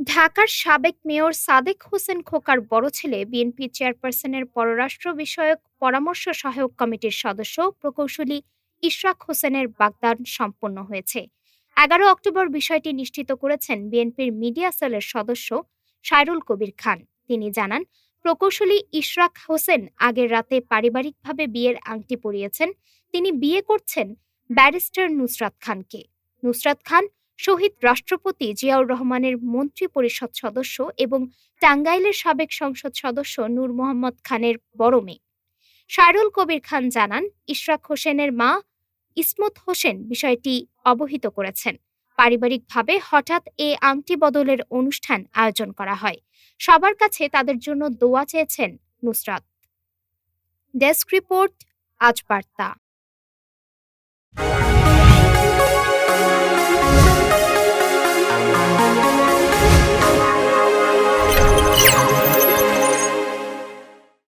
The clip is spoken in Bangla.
ঢাকার সাবেক মেয়র সাদেক হোসেন খোকার বড় ছেলে বিএনপি চেয়ারপারসনের পররাষ্ট্র বিষয়ক পরামর্শ সহায়ক কমিটির সদস্য প্রকৌশলী ইশরাক হোসেনের বাগদান সম্পন্ন হয়েছে। এগারো অক্টোবর বিষয়টি নিশ্চিত করেছেন বিএনপির মিডিয়া সেলের সদস্য সাইরুল কবির খান। তিনি জানান, প্রকৌশলী ইশরাক হোসেন আগের রাতে পারিবারিকভাবে বিয়ের আংটি পরিয়েছেন। তিনি বিয়ে করছেন ব্যারিস্টার নুসরাত খানকে। নুসরাত খান শহীদ রাষ্ট্রপতি জিয়াউর রহমানের মন্ত্রী পরিষদ সদস্য এবং টাঙ্গাইলের সাবেক সংসদ সদস্য নূর মোহাম্মদ খানের বড় মেয়ে। শায়রুল কবির খান জানান, ইশরাক হোসেনের মা ইসমত হোসেন বিষয়টি অবহিত করেছেন। পারিবারিকভাবে হঠাৎ এ আংটি বদলের অনুষ্ঠান আয়োজন করা হয়। সবার কাছে তাদের জন্য দোয়া চেয়েছেন নুসরাত। ডেস্ক রিপোর্ট আজ বার্তা